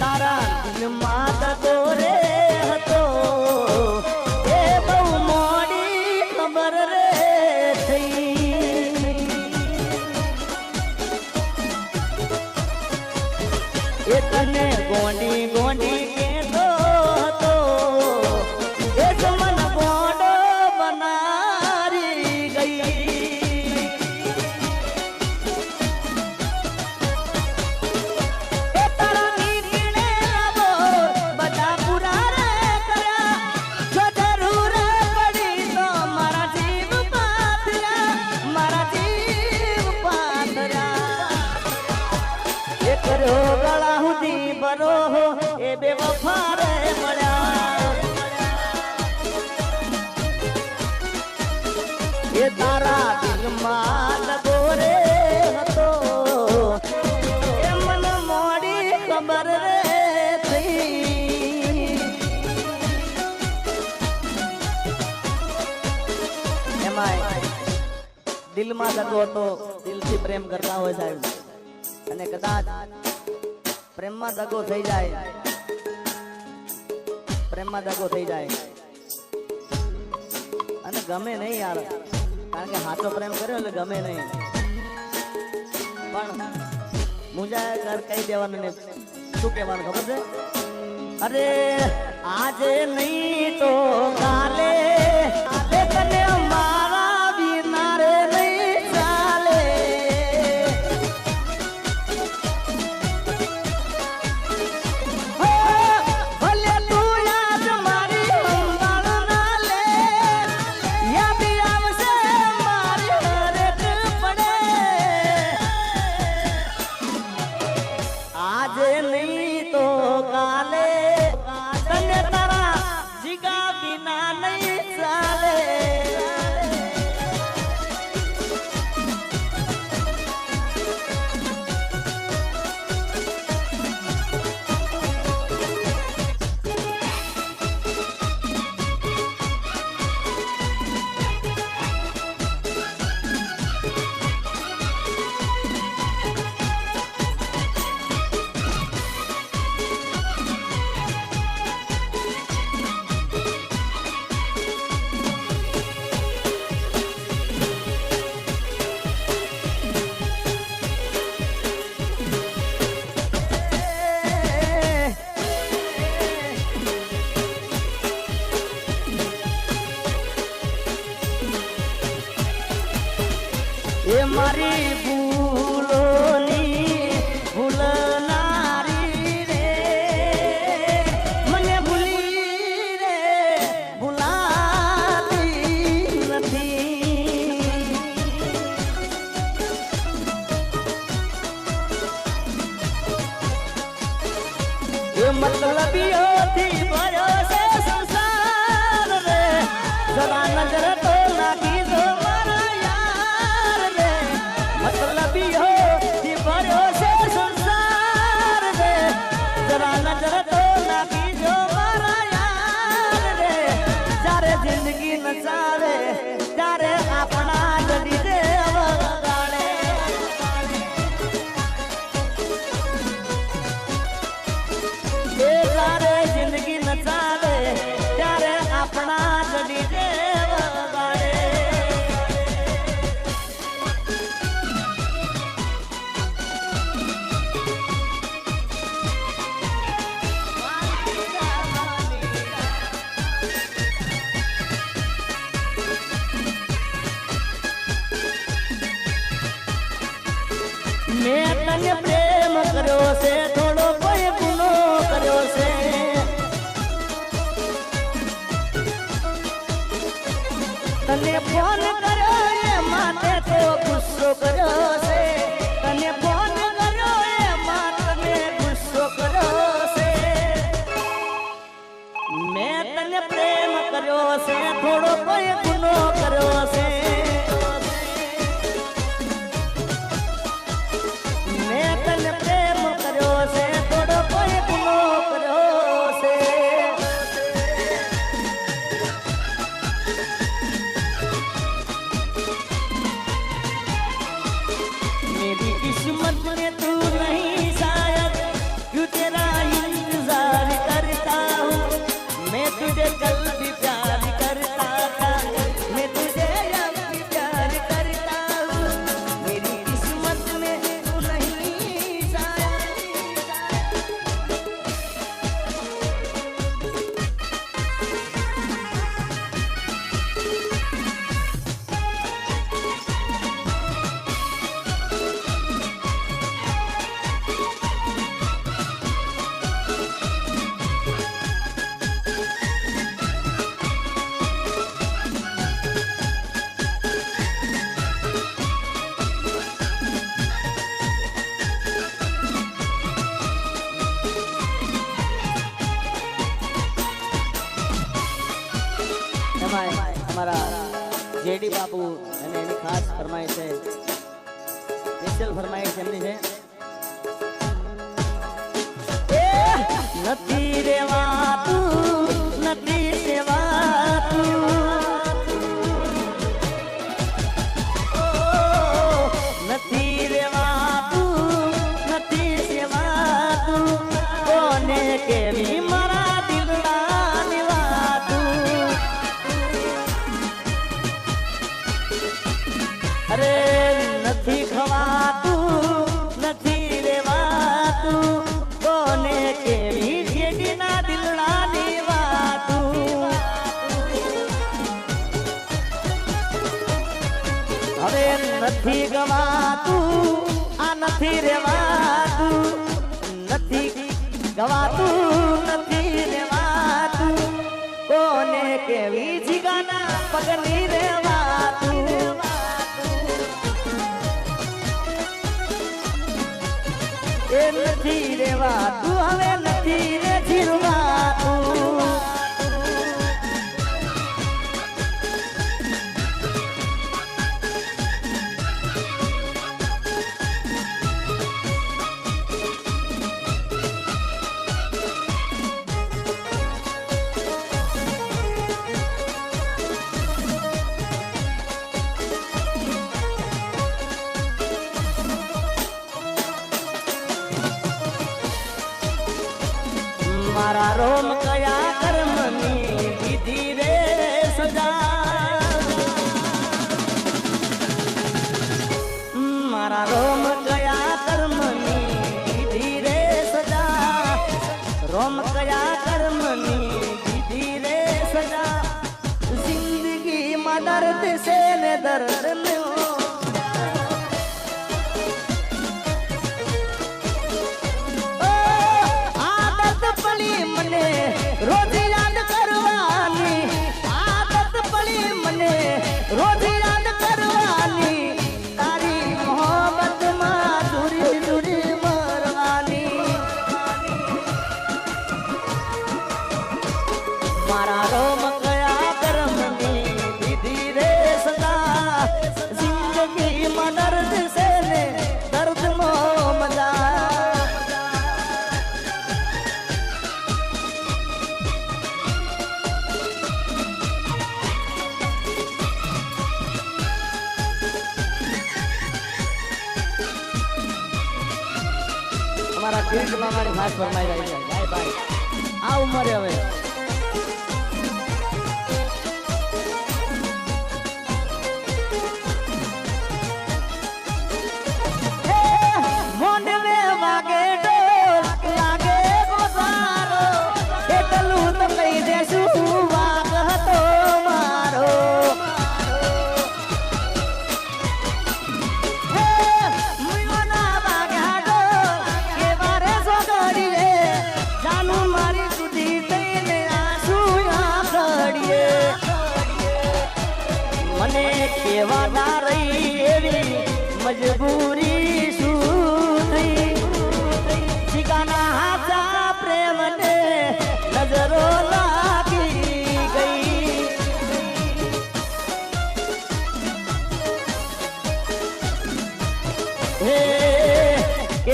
তারা દિલમાં દગો હતો. દિલથી પ્રેમ કરતા હોય સાહેબ. અને કદાચ પ્રેમમાં દગો થઈ જાય. પ્રેમમાં દગો થઈ જાય. અને ગમે નહીં યાર, કારણ કે હાથો પ્રેમ કર્યો એટલે ગમે નહીં. પણ મુંજા ઘર કહી દેવાનું ને શું કહેવાનું ખબર છે? અરે આજે નહીં તો કાલે એ મારી મેં તને પ્રેમ કર્યો છે, થોડો કોઈ ગુનો કર્યો છે. તને ફોન કર્યો એ માટે તો ગુસ્સો કર્યો છે. તને ફોન કર્યો એ માટે ગુસ્સો કર્યો છે. મેં તને પ્રેમ કર્યો છે, થોડો કોઈ જેડી બાપુ અને એની ખાસ ફરમાઈશ છે. સ્પેશિયલ ફરમાઈશ એમની છે. કહેવાતું નથી રહેવાતું કોને કેવી જીગાના પગની રહેવાતું એ નથી રહેવાતું હવે નથી મારા રોમ અમારી ખાસ ફરમાઈ રહી છે. Bye bye. આ ઉંમરે હવે.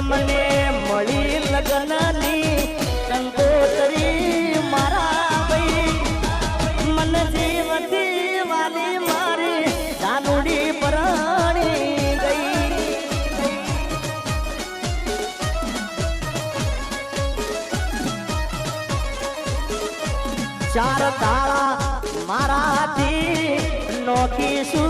મને મળી લગ્નની કંકોતરી મારા ભાઈ. મન જીવતી વાલી મારી જાનુડી પરાણી ગઈ. ચાર તારા મારાથી નોખીશું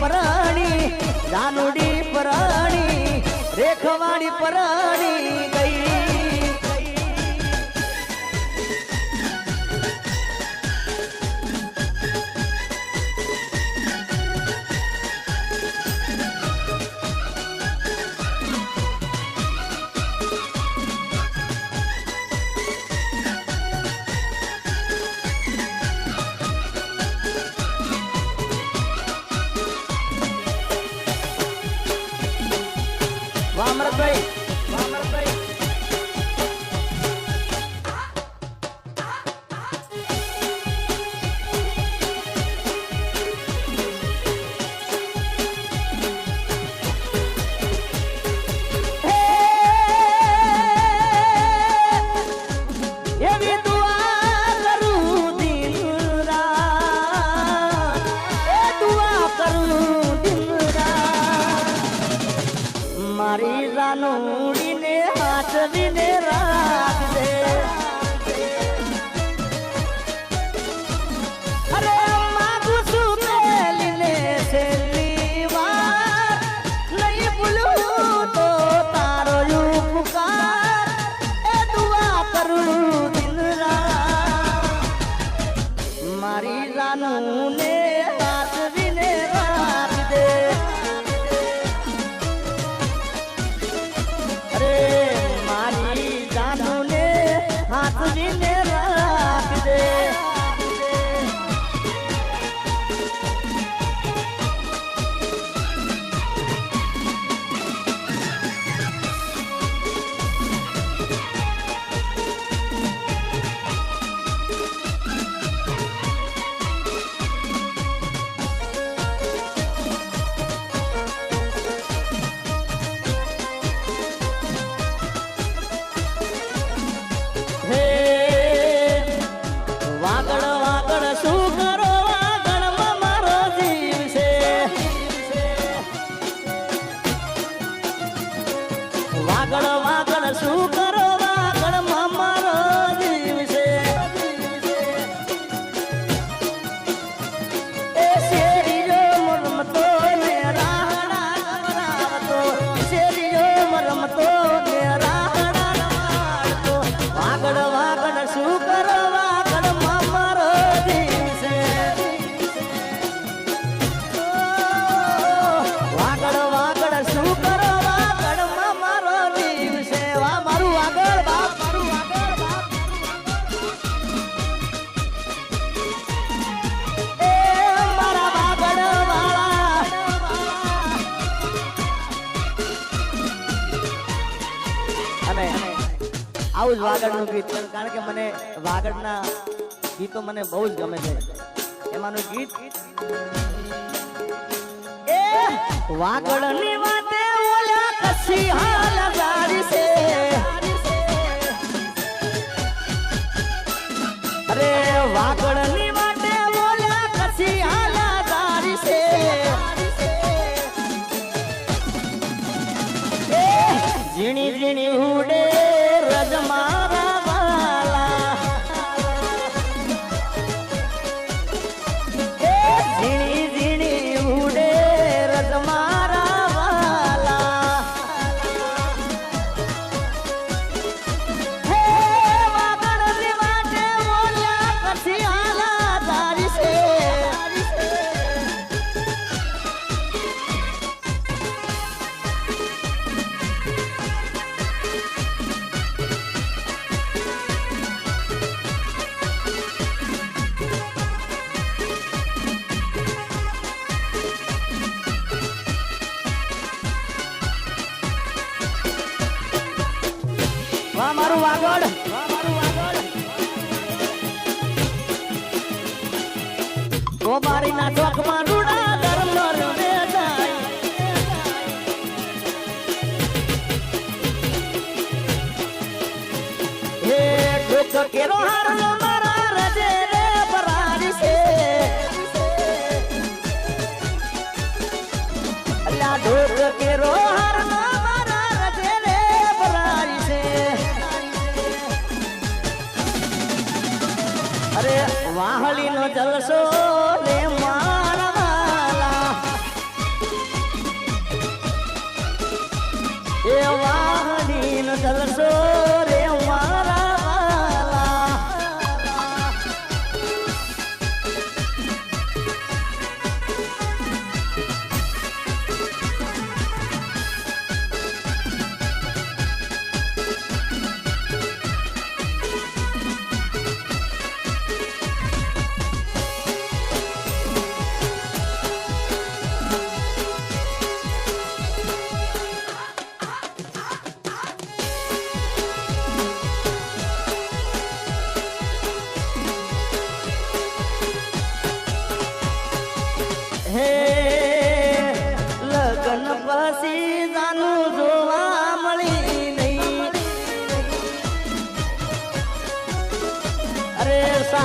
પરાણી રાનુડી પરાણી રેખવાણી પરાણી ગઈ આવું જ વાગડનું ગીત. કારણ કે મને વાગડના ગીતો મને બહુ જ ગમે છે. એમાંનું ગીત. એ વાગડની વાતે ઓલા કસી હાલ છે. ઝીણી ઝીણી ઉડે. મારું વાગડ. ગોબારી ના ચોકમાં corazón.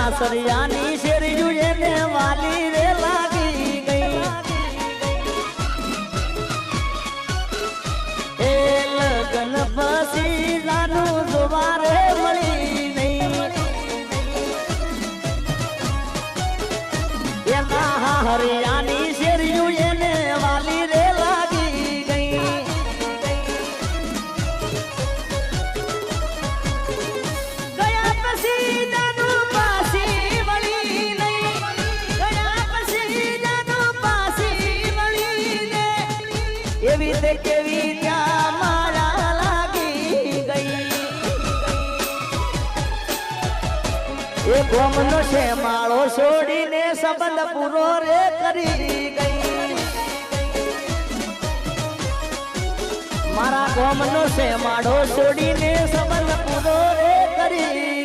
સાસરિયાની શેરિયું એવી કેવી ત્યાં મારા લાગી ગઈ. એ ગોમનો છે માળો છોડીને સંબંધ પૂરો રે કરી ગઈ. મારા ગોમનો છે માળો છોડીને સંબંધ પૂરો રે કરી